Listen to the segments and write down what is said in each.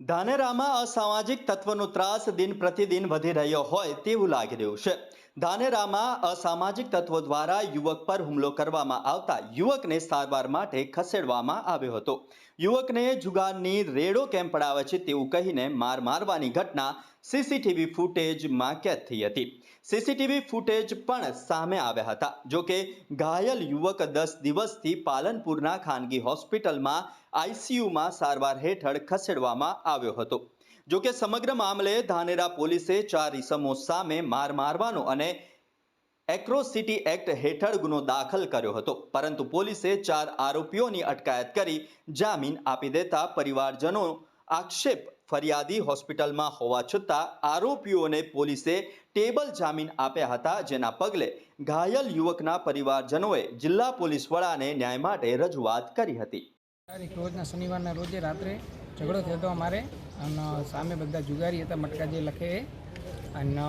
ધાનેરામાં અસામાજિક તત્વનો ત્રાસ દિન પ્રતિદિન વધી રહ્યો હોય તેવું લાગી રહ્યું છે. ધાનેરામાં અસામાજિક તત્વો દ્વારા યુવક પર હુમલો કરવામાં આવતા યુવકને સારવાર માટે ખસેડવામાં આવ્યો હતો. યુવકને જુગારની રેડો કેમ પડાવે છે તેવું કહીને માર મારવાની ઘટના સીસીટીવી ફૂટેજમાં કેદ થઈ હતી. સીસીટીવી ફૂટેજ પણ સામે આવ્યા હતા. જો કે ઘાયલ યુવક દસ દિવસથી પાલનપુરના ખાનગી હોસ્પિટલમાં આઈસીયુમાં સારવાર હેઠળ ખસેડવામાં આવ્યો હતો. જો કે સમગ્ર મામલે ધાનેરા પોલીસે ચાર ઇસમો સામે માર મારવાનો અને એક્રોસિટી એક્ટ હેઠળ ગુનો દાખલ કર્યો હતો. પરંતુ પોલીસે ચાર આરોપીઓની અટકાયત કરી જામીન આપી દેતા પરિવારજનો આક્ષેપ ફરિયાદી હોસ્પિટલમાં હોવા છતાં આરોપીઓને પોલીસે ટેબલ જામીન આપ્યા હતા, જેના પગલે ઘાયલ યુવકના પરિવારજનોએ જિલ્લા પોલીસ વડાને ન્યાય માટે રજૂઆત કરી હતી. તારીખ રોજના શનિવારના રોજે રાત્રે ઝઘડો થયો હતો અમારે. અને સામે બધા જુગારી હતા મટકા જે લખે અને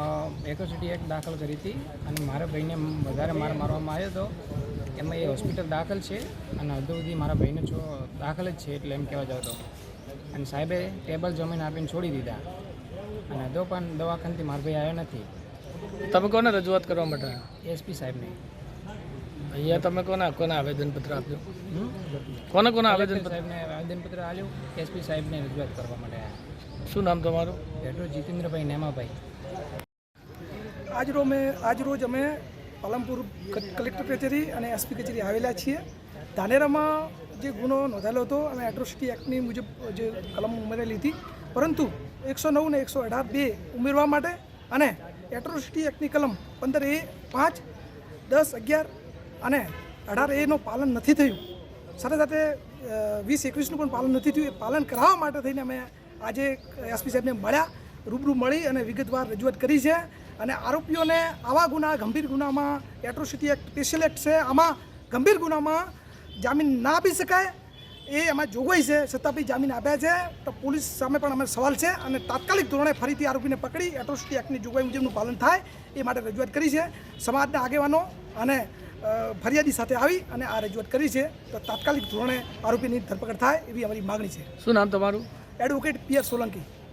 એકોસિટી એક્ટ દાખલ કરી હતી. અને મારા ભાઈને વધારે માર મારવામાં આવ્યો હતો. એમાં એ હોસ્પિટલ દાખલ છે. અને હજુ સુધી મારા ભાઈને છો દાખલ જ છે એટલે એમ કહેવા જાવ તો. અને સાહેબે ટેબલ જમીન આપીને છોડી દીધા. અને હજુ પણ દવાખાનાથી મારા ભાઈ આવ્યો નથી. તમે કોને રજૂઆત કરવા માટે એસપી સાહેબને. અહીંયા તમે કોને કોના આવેદનપત્ર આપ્યું? કોને કોને આવેદનપત્ર? સાહેબને આવેદનપત્ર આપ્યું. એસપી સાહેબને રજૂઆત કરવા માટે શું નામ તમારું? પેટ્રોલ જીતેન્દ્રભાઈ નેમાભાઈ. આજરો મેં આજરોજ અમે પાલનપુર કલેક્ટર કચેરી અને એસપી કચેરી આવેલા છીએ. ધાનેરામાં જે ગુનો નોંધાયેલો હતો અમે એટ્રોસિટી એક્ટની મુજબ જે કલમ ઉમેરેલી હતી. પરંતુ એકસો નવ ને એકસો અઢાર બે ઉમેરવા માટે અને એટ્રોસિટી એક્ટની કલમ પંદર એ પાંચ દસ અગિયાર અને અઢાર એનું પાલન નથી થયું. સાથે સાથે વીસ એકવીસનું પણ પાલન નથી થયું. એ પાલન કરાવવા માટે થઈને અમે આજે એસપી સાહેબને મળ્યા, રૂબરૂ મળી અને વિગતવાર રજૂઆત કરી છે. અને આરોપીઓને આવા ગુના, ગંભીર ગુનામાં એટ્રોસિટી એક્ટ સ્પેશિયલ એક્ટ છે, આમાં ગંભીર ગુનામાં જામીન ના આપી શકાય એ એમાં જોગવાઈ છે છતાં બી જામીન આપ્યા છે. તો પોલીસ સામે પણ અમે સવાલ છે અને તાત્કાલિક ધોરણે ફરીથી આરોપીને પકડી એટ્રોસિટી એક્ટની જોગવાઈ મુજબનું પાલન થાય એ માટે રજૂઆત કરી છે. સમાજના આગેવાનો અને ફરિયાદી સાથે આવી અને આ રજૂઆત કરી છે. તો તાત્કાલિક ધોરણે આરોપીની ધરપકડ થાય એવી અમારી માગણી છે. શું નામ તમારું? Advocate PS Solanki.